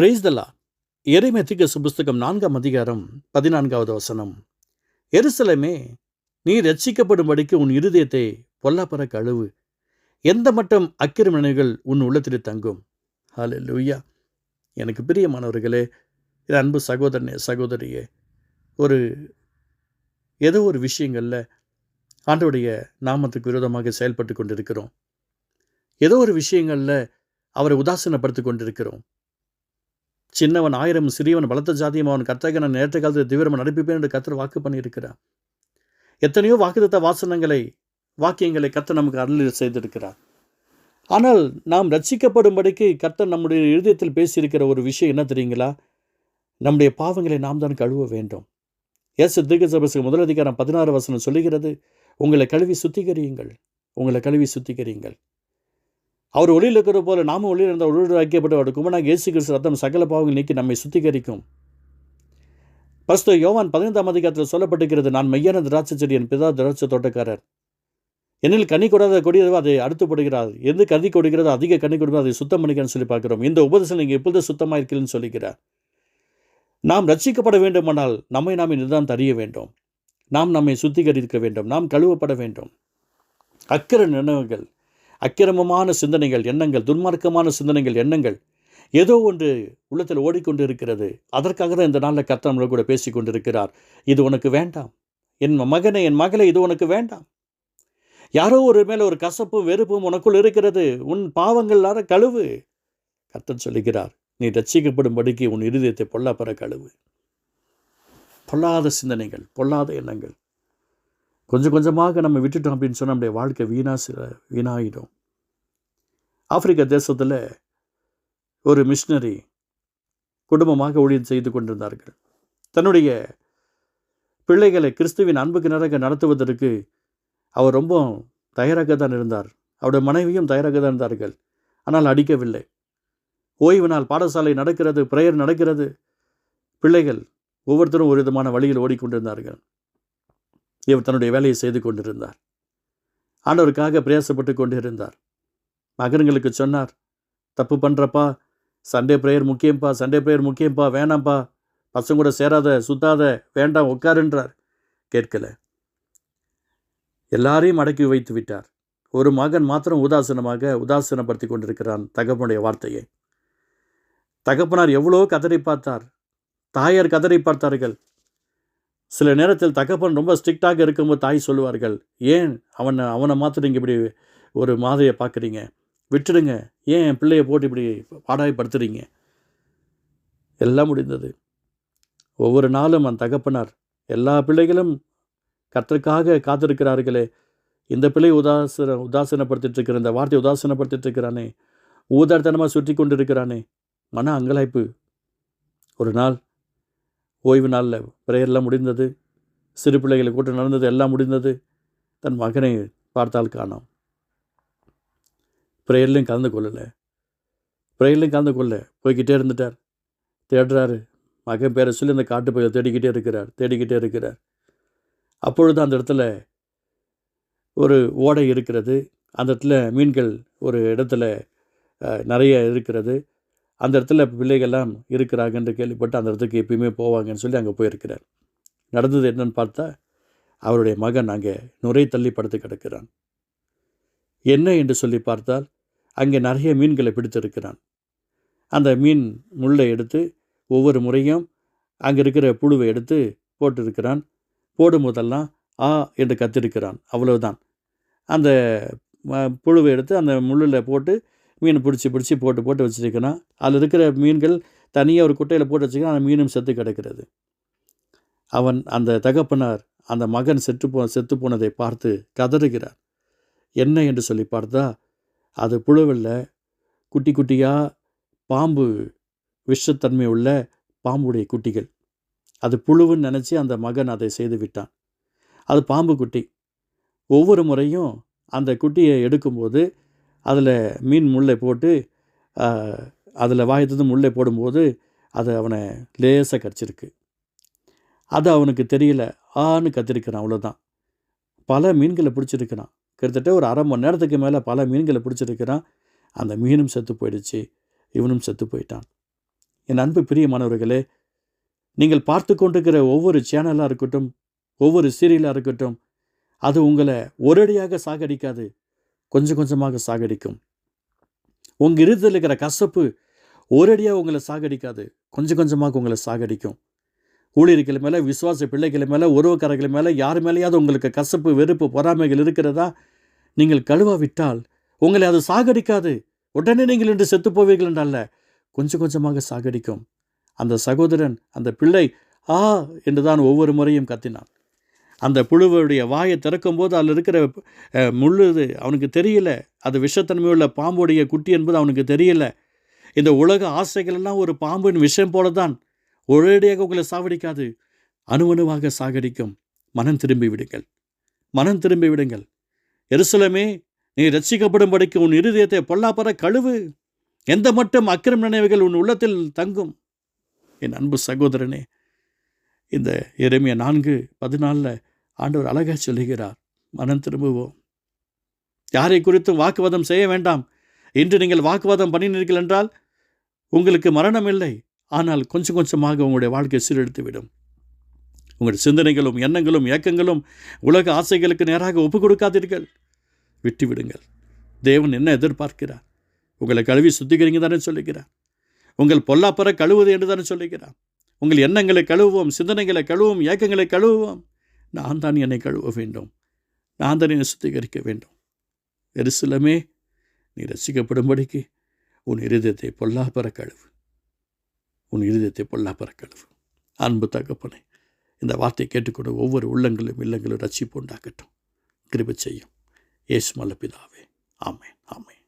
பிரைஸ்தலா எரிமெத்திகசு புஸ்தகம் நான்காம் அதிகாரம் பதினான்காவது வசனம். எருசலேமே நீ ரட்சிக்கப்படும்படிக்கு உன் இருதயத்தை பொல்லாப்பற கழுவு. எந்த மட்டம் அக்கிரமணிகள் உன் உள்ளத்தில் தங்கும்? ஹalleluya எனக்கு பிரியமானவர்களே என் அன்பு சகோதரனே சகோதரியே ஒரு ஏதோ ஒரு விஷயங்களில் ஆண்டோடைய நாமத்துக்கு விரோதமாக செயல்பட்டு கொண்டிருக்கிறோம். ஏதோ ஒரு விஷயங்களில் அவரை உதாசீனப்படுத்தி கொண்டிருக்கிறோம். சின்னவன் ஆயிரம் சிறியவன் பலத்த ஜாதியும் அவன் கர்த்தக நான் நேற்று காலத்தில் தீவிரமாக நடிப்பிப்பேன் என்று கத்தர் வாக்கு பண்ணியிருக்கிறார். எத்தனையோ வாக்குத்த வாசனங்களை வாக்கியங்களை கர்த்தர் நமக்கு அருள் செய்திருக்கிறார். ஆனால் நாம் ரட்சிக்கப்படும்படிக்கு கர்த்தர் நம்முடைய இருதயத்தில் பேசியிருக்கிற ஒரு விஷயம் என்ன தெரியுங்களா? நம்முடைய பாவங்களை நாம் தான் கழுவ வேண்டும். எஸ் தீர்க்கசபசுக்கு முதல் அதிகாரம் பதினாறு வசனம் சொல்லுகிறது உங்களை கழுவி சுத்திகரியுங்கள் உங்களை கழுவி சுத்திகரியுங்கள். அவர் ஒளியில் இருக்கிற போல நாமும் ஒளியில் இருந்தால் ஒளியில் ஐக்கியப்பட்ட குமனாக இயேசு கிறிஸ்து ரத்தம் சகல பாவங்கள் நீக்கி நம்மை சுத்திகரிக்கும். பஸ்தோ யோவான் பதினைந்தாம் அதிகாரத்தில் சொல்லப்பட்டிருக்கிறது நான் மெய்யான திராட்சை செடி என் பிதா திராட்சை தோட்டக்காரர். என்னில் கனி கொடாத கொடியதோ அதை அடுத்துப்படுகிறார் எந்த கனி கொடுக்கிறதோ அதிக கனி கொடுக்கிறதோ அதை சுத்தம் பண்ணிக்கிறேன்னு சொல்லி பார்க்குறோம். இந்த உபதேசம் நீங்கள் எப்பொழுது சுத்தமாக இருக்கிறேன்னு சொல்லிக்கிறார் நாம் ரட்சிக்கப்பட வேண்டுமானால் நம்மை நாம் இதுதான் தறிய வேண்டும். நாம் நம்மை சுத்திகரிக்க வேண்டும். நாம் கழுவப்பட வேண்டும். அக்கறை நினைவுகள். அக்கிரமமான சிந்தனைகள் எண்ணங்கள் துன்மார்க்கமான சிந்தனைகள் எண்ணங்கள் ஏதோ ஒன்று உள்ளத்தில் ஓடிக்கொண்டு இருக்கிறது அதற்காக தான் இந்த நாளில் கர்த்தர் நம்மளோட கூட பேசி கொண்டிருக்கிறார் இது உனக்கு வேண்டாம். என் மகனை என் மகளை இது உனக்கு வேண்டாம். யாரோ ஒரு மேலே ஒரு கசப்பும் வெறுப்பும் உனக்குள் இருக்கிறது. உன் பாவங்களார கழுவு. கர்த்தன் சொல்லுகிறார் நீ ரட்சிக்கப்படும்படிக்கு உன் இருதயத்தை பொல்லாப்பற கழுவு. பொல்லாத சிந்தனைகள் பொல்லாத எண்ணங்கள். கொஞ்சம் கொஞ்சமாக நம்ம விட்டுட்டோம் அப்படின்னு சொன்னால் நம்முடைய வாழ்க்கை வீணா சில வீணாயிடும். ஆப்பிரிக்க தேசத்தில் ஒரு மிஷினரி குடும்பமாக ஊழியம் செய்து கொண்டிருந்தார்கள். தன்னுடைய பிள்ளைகளை கிறிஸ்துவின் அன்புக்கு நிறக நடத்துவதற்கு அவர் ரொம்ப தயாராக தான் இருந்தார். அவருடைய மனைவியும் தயாராக தான் இருந்தார்கள். ஆனால் அடிக்கவில்லை. ஓய்வு நாள் பாடசாலை நடக்கிறது பிரேயர் நடக்கிறது. பிள்ளைகள் ஒவ்வொருத்தரும் ஒரு விதமான வழியில் ஓடிக்கொண்டிருந்தார்கள். இவர் தன்னுடைய வேலையை செய்து கொண்டிருந்தார். ஆண்டவருக்காக பிரயாசப்பட்டு கொண்டிருந்தார். மகன்களுக்கு சொன்னார் தப்பு பண்ணுறப்பா சண்டே ப்ரேயர் முக்கியம்ப்பா சண்டே ப்ரேயர் முக்கியம்ப்பா வேணாம்ப்பா பசங்க கூட சேராத சுத்தாத வேண்டாம் உட்காருன்றார். கேட்கல. எல்லாரையும் அடக்கி வைத்து விட்டார். ஒரு மகன் மாத்திரம் உதாசீனமாக உதாசீனப்படுத்தி கொண்டிருக்கிறான் தகப்பனுடைய வார்த்தையை. தகப்பனார் எவ்வளோ கதறி பார்த்தார். தாயார் கதறி பார்த்தார்கள். சில நேரத்தில் தகப்பன் ரொம்ப ஸ்ட்ரிக்டாக இருக்கும்போது தாய் சொல்லுவார்கள் ஏன் அவனை அவனை மாத்திரம் நீங்கள் இப்படி ஒரு மாதிரியை பார்க்குறீங்க? விட்டுடுங்க. ஏன் என் பிள்ளையை போட்டு இப்படி பாடாயப்படுத்துறீங்க? எல்லாம் முடிந்தது. ஒவ்வொரு நாளும் அந்த தகப்பனார். எல்லா பிள்ளைகளும் கற்றுக்காக காத்திருக்கிறார்களே. இந்த பிள்ளை உதாசன உதாசீனப்படுத்திட்டு இருக்கிற இந்த வார்த்தையை உதாசீனப்படுத்திட்டு இருக்கிறானே ஊதார்த்தனமாக சுற்றி கொண்டு இருக்கிறானே மன அங்கலாய்ப்பு. ஒரு நாள் ஓய்வு நாளில் பிரேயர்லாம் முடிந்தது. சிறு பிள்ளைகளை கூட்டம் நடந்தது எல்லாம் முடிந்தது. தன் மகனை பார்த்தால் காணோம். ப்ரேயர்லையும் கலந்து கொள்ளலை. ப்ரேயர்லையும் கலந்து கொள்ள போய்கிட்டே இருந்துட்டார். தேடுறாரு. மகன் பேரை சொல்லி அந்த காட்டு பயிரை தேடிக்கிட்டே இருக்கிறார். தேடிக்கிட்டே இருக்கிறார். அப்பொழுது அந்த இடத்துல ஒரு ஓடை இருக்கிறது. அந்த இடத்துல மீன்கள் ஒரு இடத்துல நிறைய இருக்கிறது. அந்த இடத்துல பிள்ளைகள்லாம் இருக்கிறாங்கன்னு கேள்விப்பட்டு அந்த இடத்துக்கு எப்பயுமே போவாங்கன்னு சொல்லி அங்கே போயிருக்கிறார். நடந்தது என்னன்னு பார்த்தா அவருடைய மகன் அங்கே நுரை தள்ளி படுத்து கிடக்கிறான். என்ன என்று சொல்லி பார்த்தால் அங்கே நிறைய மீன்களை பிடித்திருக்கிறான். அந்த மீன் முள்ளை எடுத்து ஒவ்வொரு முறையும் அங்கே இருக்கிற புழுவை எடுத்து போட்டிருக்கிறான். போடும்போதெல்லாம் ஆ என்று கத்திருக்கிறான். அவ்வளவுதான். அந்த புழுவை எடுத்து அந்த முள்ளில் போட்டு மீனை பிடிச்சி பிடிச்சி போட்டு போட்டு வச்சுருக்கிறான். அதில் இருக்கிற மீன்கள் தனியாக ஒரு குட்டையில் போட்டு வச்சுக்கிறான் அந்த மீனும் செத்து கிடக்கிறது. அவன் அந்த தகப்பனார் அந்த மகன் செத்து போ செத்து போனதை பார்த்து கதறுகிறார். என்ன? என்று சொல்லி பார்த்தா அது புழுவில் குட்டி குட்டியாக பாம்பு விஷத்தன்மை உள்ள பாம்புடைய குட்டிகள். அது புழுவுன்னு நினச்சி அந்த மகன் அதை செய்து விட்டான். அது பாம்பு குட்டி. ஒவ்வொரு முறையும் அந்த குட்டியை எடுக்கும்போது அதில் மீன் முள்ளை போட்டு அதில் வாயத்தது முள்ளை போடும்போது அது அவனை லேசாக கடிச்சிருக்கு. அது அவனுக்கு தெரியல. ஆன்னு கத்திருக்கிறான் அவ்வளோதான் பல மீன்களை பிடிச்சிருக்கிறான். கிட்டத்தட்ட ஒரு அரை மணி நேரத்துக்கு மேலே பல மீன்களை பிடிச்சிருக்கிறான். அந்த மீனும் செத்து போயிடுச்சு. இவனும் செத்து போயிட்டான். என் அன்பு பிரியமானவர்களே நீங்கள் பார்த்து கொண்டிருக்கிற ஒவ்வொரு சேனலாக இருக்கட்டும் ஒவ்வொரு சீரியலாக இருக்கட்டும் அது உங்களை ஒரடியாக சாகடிக்காது. கொஞ்சம் கொஞ்சமாக சாகடிக்கும். உங்கள் இருதத்தில் இருக்கிற கசப்பு ஒரடியாக உங்களை சாகடிக்காது. கொஞ்சம் கொஞ்சமாக உங்களை சாகடிக்கும். ஊழியர்கள் மேலே விசுவாச பிள்ளைகள் மேலே உறவுக்காரர்கள் மேலே யார் மேலேயாவது உங்களுக்கு கசப்பு வெறுப்பு பொறாமைகள் இருக்கிறதா? நீங்கள் கழுவாவிட்டால் உங்களை அது சாகடிக்காது. உடனே நீங்கள் இன்று செத்து போவீர்கள் என்றல்ல கொஞ்சம் கொஞ்சமாக சாகடிக்கும். அந்த சகோதரன் அந்த பிள்ளை ஆ என்று தான் ஒவ்வொரு முறையும் கத்தினான். அந்த புழுவருடைய வாயை திறக்கும்போது அதில் இருக்கிற முள்ளு முள்ளுது அவனுக்கு தெரியல. அது விஷத்தன்மையுள்ள பாம்புடைய குட்டி என்பது அவனுக்கு தெரியல. இந்த உலக ஆசைகள் எல்லாம் ஒரு பாம்பின் விஷம் போல தான் ஒரேடியாக உங்களை சாவடிக்காது. அணுவணுவாக சாகடிக்கும். மனம் திரும்பி விடுங்கள். மனம் திரும்பி விடுங்கள். எருசலமே நீ ரட்சிக்கப்படும்படிக்கு உன் இருதயத்தை பொல்லாப்பற கழுவு. எந்த மட்டும் அக்கிரம் நினைவுகள் உன் உள்ளத்தில் தங்கும். என் அன்பு சகோதரனே இந்த இறைமைய நான்கு பதினாலில் ஆண்டவர் அழகாக சொல்லுகிறார். மனம் திரும்புவோம். யாரை குறித்தும் வாக்குவாதம் செய்ய வேண்டாம். இன்று நீங்கள் வாக்குவாதம் பண்ணினீர்கள் என்றால் உங்களுக்கு மரணம் இல்லை. ஆனால் கொஞ்சம் கொஞ்சமாக உங்களுடைய வாழ்க்கை சீரெடுத்துவிடும் உங்களுடைய சிந்தனைகளும் எண்ணங்களும் ஏக்கங்களும் உலக ஆசைகளுக்கு நேராக ஒப்பு கொடுக்காதீர்கள். விட்டுவிடுங்கள். தேவன் என்ன எதிர்பார்க்கிறார்? உங்களை கழுவி சுத்திகரிங்க தானே சொல்லுகிறார். உங்கள் பொல்லாப்பற கழுவுது என்று தானே சொல்லுகிறார். உங்கள் எண்ணங்களை கழுவுவோம் சிந்தனைகளை கழுவும் ஏக்கங்களை கழுவுவோம். நான் தான் என்னை கழுவ வேண்டும். நான் தான் என்னை சுத்திகரிக்க வேண்டும். எருசலமே நீ ரசிக்கப்படும்படிக்கு உன் இருதயத்தை பொல்லாப்பற கழுவு. உன் இருதயத்தை பொல்லாப்பற அன்பு தகப்பனே இந்த வார்த்தையை கேட்டுக்கொண்டு ஒவ்வொரு உள்ளங்களும் இல்லங்களும் ரட்சிப்பு உண்டாக்கட்டும். கிருப செய்யும். ஏசு மல்ல பிதாவே ஆமே